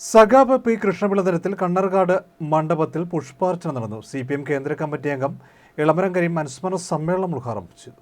സഖാവ് പി കൃഷ്ണപിള്ള ദിനത്തിൽ കണ്ണർകാട് മണ്ഡപത്തിൽ പുഷ്പാർച്ചന നടന്നു സി പി എം കേന്ദ്ര കമ്മിറ്റി അംഗം ഇളമരം കരീം അനുസ്മരണ സമ്മേളനം ഉദ്ഘാടനം ചെയ്തു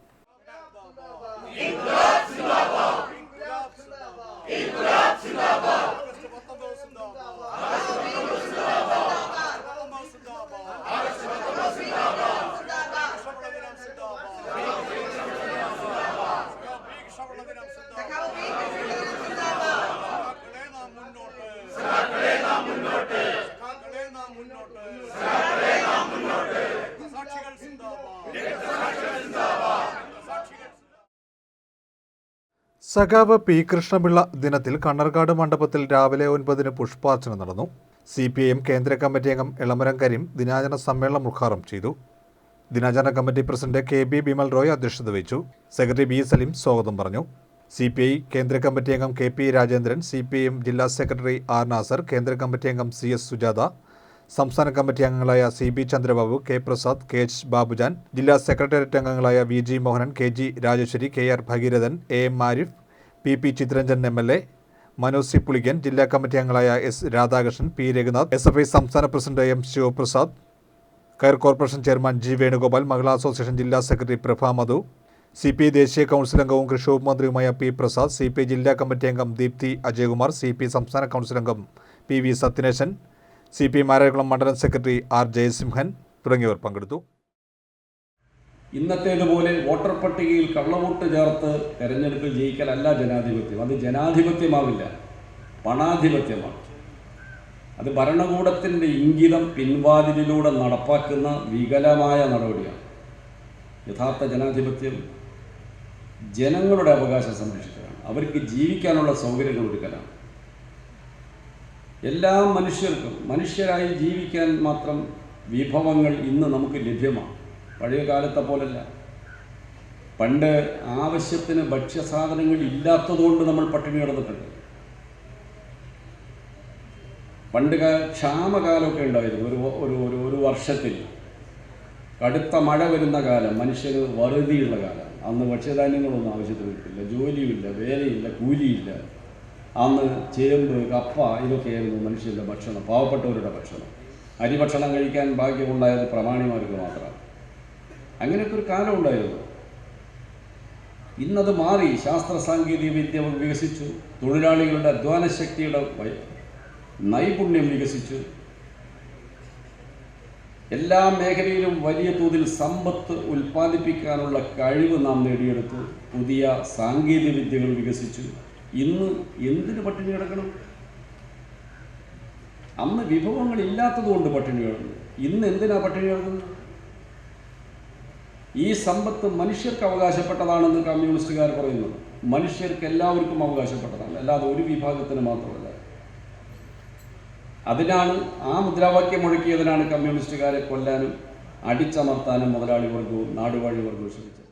സഖാവ് പി കൃഷ്ണപിള്ള ദിനത്തിൽ കണ്ണർകാട് മണ്ഡപത്തിൽ രാവിലെ ഒൻപതിന് പുഷ്പാർച്ചന നടന്നു. സി പി ഐ എം കേന്ദ്ര കമ്മിറ്റി അംഗം ഇളമരം കരീം ദിനാചരണ സമ്മേളനം ഉദ്ഘാടനം ചെയ്തു. ദിനാചരണ committee president K B Bimal Roy അധ്യക്ഷത വഹിച്ചു. സെക്രട്ടറി ബി സലീം സ്വാഗതം പറഞ്ഞു. സി പി ഐ കേന്ദ്ര കമ്മിറ്റി അംഗം K P Rajendran C P I M ജില്ലാ സെക്രട്ടറി ആർ നാസർ കേന്ദ്ര കമ്മിറ്റി അംഗം സി എസ് സുജാത സംസ്ഥാന കമ്മിറ്റി അംഗങ്ങളായ C B Chandrababu K Prasad K H Babujan ജില്ലാ സെക്രട്ടേറിയറ്റ് അംഗങ്ങളായ V G Mohanan K G Rajeswari K R Bhagirathan A M Arif P P Chitharanjan M L A Manoj C Pulikkan ജില്ലാ committee അംഗങ്ങളായ S Radhakrishnan P Reghunath S F I സംസ്ഥാന president M Sivaprasad coir corporation chairman G Venugopal Mahila association ജില്ലാ secretary Prabha Madhu C P ദേശീയ council അംഗവും കൃഷി വകുപ്പ് മന്ത്രിയുമായ P Prasad C P ജില്ലാ കമ്മിറ്റി അംഗം ദീപ്തി അജയകുമാർ സി പി സംസ്ഥാന കൗൺസിൽ അംഗം P V Sathyanesan C P M മണ്ഡലം സെക്രട്ടറി ആർ ജയസിംഹൻ തുടങ്ങിയവർ പങ്കെടുത്തു. ഇന്നത്തേതുപോലെ വോട്ടർ പട്ടികയിൽ കള്ളവോട്ട് ചേർത്ത് തെരഞ്ഞെടുപ്പിൽ ജയിക്കലല്ല ജനാധിപത്യം. അത് ജനാധിപത്യമാവില്ല. പണാധിപത്യമാണ്. അത് ഭരണകൂടത്തിന്റെ ഇംഗിതം പിൻവാതിലിലൂടെ നടപ്പാക്കുന്ന വികലമായ നടപടിയാണ്. യഥാർത്ഥ ജനാധിപത്യം ജനങ്ങളുടെ അവകാശം സംരക്ഷിക്കലാണ്. അവർക്ക് ജീവിക്കാനുള്ള സൗകര്യങ്ങൾ ഒരുക്കലാണ്. എല്ലാ മനുഷ്യർക്കും മനുഷ്യരായി ജീവിക്കാൻ മാത്രം വിഭവങ്ങൾ ഇന്ന് നമുക്ക് ലഭ്യമാണ്. പഴയ കാലത്തെ പോലല്ല. പണ്ട് ആവശ്യത്തിന് ഭക്ഷ്യസാധനങ്ങൾ ഇല്ലാത്തതുകൊണ്ട് നമ്മൾ പട്ടിണി കിടന്നിട്ടുണ്ട്. പണ്ട് ക്ഷാമകാലമൊക്കെ ഉണ്ടായിരുന്നു. ഒരു ഒരു ഒരു ഒരു വർഷത്തിൽ കടുത്ത മഴ വരുന്ന കാലം മനുഷ്യന് വറുതിയുള്ള കാലം. അന്ന് ഭക്ഷ്യധാന്യങ്ങളൊന്നും ആവശ്യത്തിന് കിട്ടില്ല ജോലിയില്ല വേലയില്ല കൂലിയില്ല. അന്ന് ചേമ്പ് കപ്പ ഇതൊക്കെയായിരുന്നു മനുഷ്യന്റെ ഭക്ഷണം പാവപ്പെട്ടവരുടെ ഭക്ഷണം. അരി ഭക്ഷണം കഴിക്കാൻ ഭാഗ്യമുണ്ടായത് പ്രമാണിമാർക്ക് മാത്രമാണ് അങ്ങനെയൊക്കെ ഒരു കാലം ഉണ്ടായിരുന്നു. ഇന്നത് മാറി ശാസ്ത്ര സാങ്കേതിക വിദ്യ വികസിച്ചു തൊഴിലാളികളുടെ അധ്വാന ശക്തിയുടെ നൈപുണ്യം വികസിച്ചു. എല്ലാ മേഖലയിലും വലിയ തോതിൽ സമ്പത്ത് ഉൽപ്പാദിപ്പിക്കാനുള്ള കഴിവ് നാം നേടിയെടുത്തു പുതിയ സാങ്കേതിക വിദ്യകൾ വികസിച്ചു. ഇന്ന് എന്തിന് പട്ടിണി കിടക്കണം? അന്ന് വിഭവങ്ങൾ ഇല്ലാത്തതുകൊണ്ട് പട്ടിണി കിടന്നു. ഇന്ന് എന്തിനാ പട്ടിണി കിടക്കുന്നത്? ഈ സമ്പത്ത് മനുഷ്യർക്ക് അവകാശപ്പെട്ടതാണെന്ന് കമ്മ്യൂണിസ്റ്റുകാർ പറയുന്നു. മനുഷ്യർക്ക് എല്ലാവർക്കും അവകാശപ്പെട്ടതാണ്. അല്ലാതെ ഒരു വിഭാഗത്തിന് മാത്രമല്ല. അതിനാണ് ആ മുദ്രാവാക്യം മുഴക്കിയതിനാണ് കമ്മ്യൂണിസ്റ്റുകാരെ കൊല്ലാനും അടിച്ചമർത്താനും മുതലാളി വർഗവും നാടുവാഴി വർഗവും ശ്രമിച്ചത്.